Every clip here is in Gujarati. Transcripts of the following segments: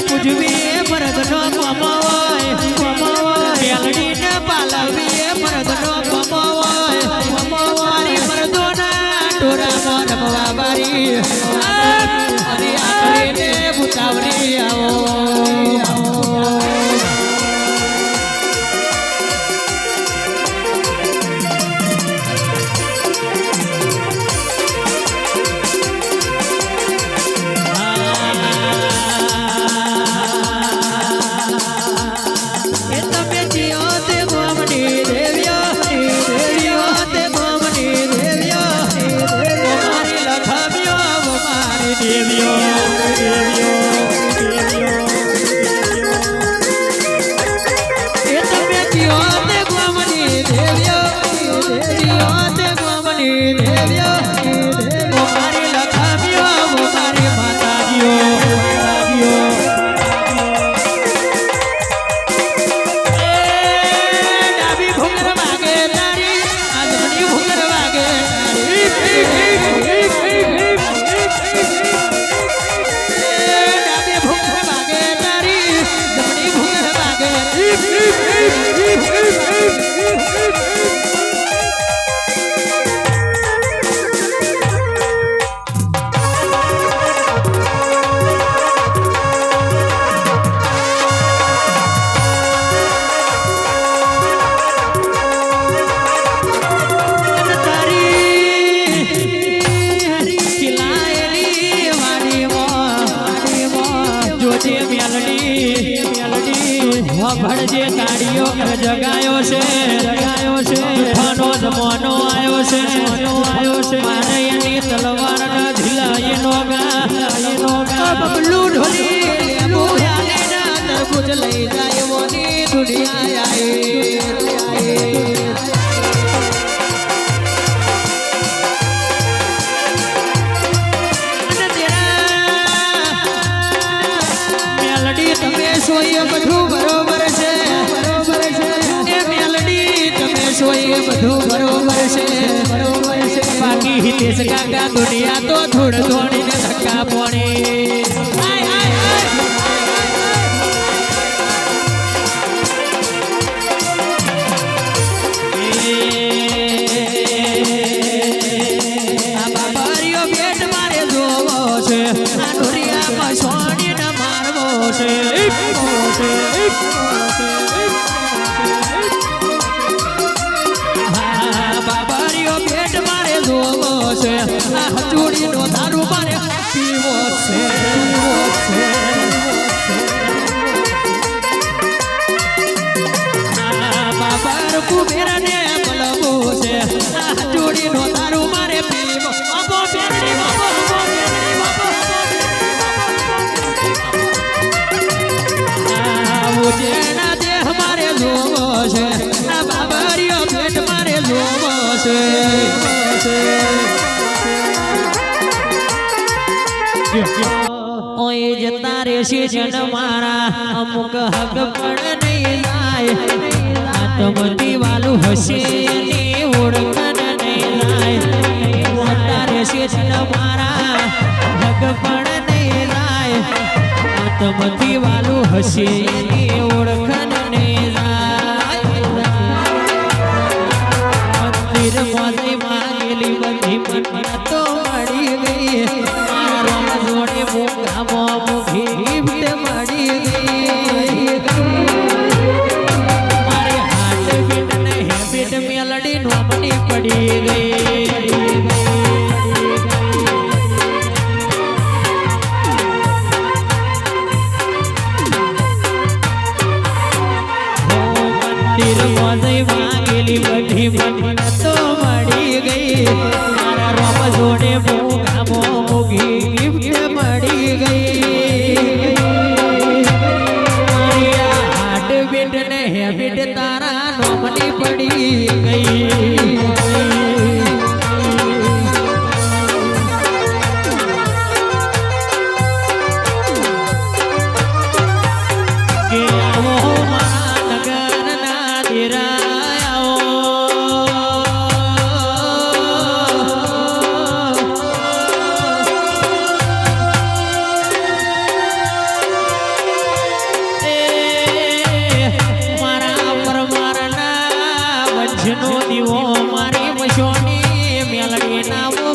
પૂજવી ભરત નો દેવ્યો મેલડી ભણજે કાઢીઓ જગાયો છે જગાયો છે. ફનો જમવાનો આવ્યો છે આવ્યો છે. મારે એની તલવાર ના ઢીલા એનો ગા એનો ગા બબલુ ઢોલી લેબુ યાને ના તરબૂચ લઈ જાય મોની દુનિયા આए છે છે. બાકી હિતેશ કાકા તો થોડ થોડીને ધક્કા પડે ઓય જતા રહેશે જન મારા, અમુક હક પણ નહીં લાય. આત્મતી વાલું હશે ને ઓળખન નહીં લાય. જતા રહેશે જન મારા હક પણ નહીં લાય. આત્મતી વાલું હશે ને ઓળખન નહીં લાય. મંદિર મોદી માંગેલી બધી મન્નતો મળી ગઈ. રોમ જોડે મૂંગામો મૂકી ગિફ્ટ મળી ગઈ મારી હાર્ટ બીટ ને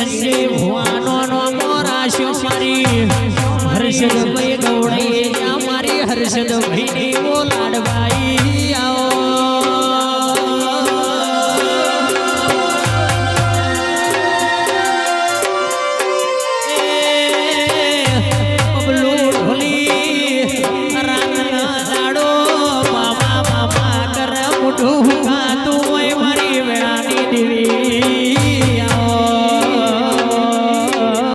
સંજય ભુવાનો નો મોરાશો મારી. હર્ષદભાઈ ગૌડાઈ જા મારી હર્ષદભાઈ ની બોલાડભાઈ આવો.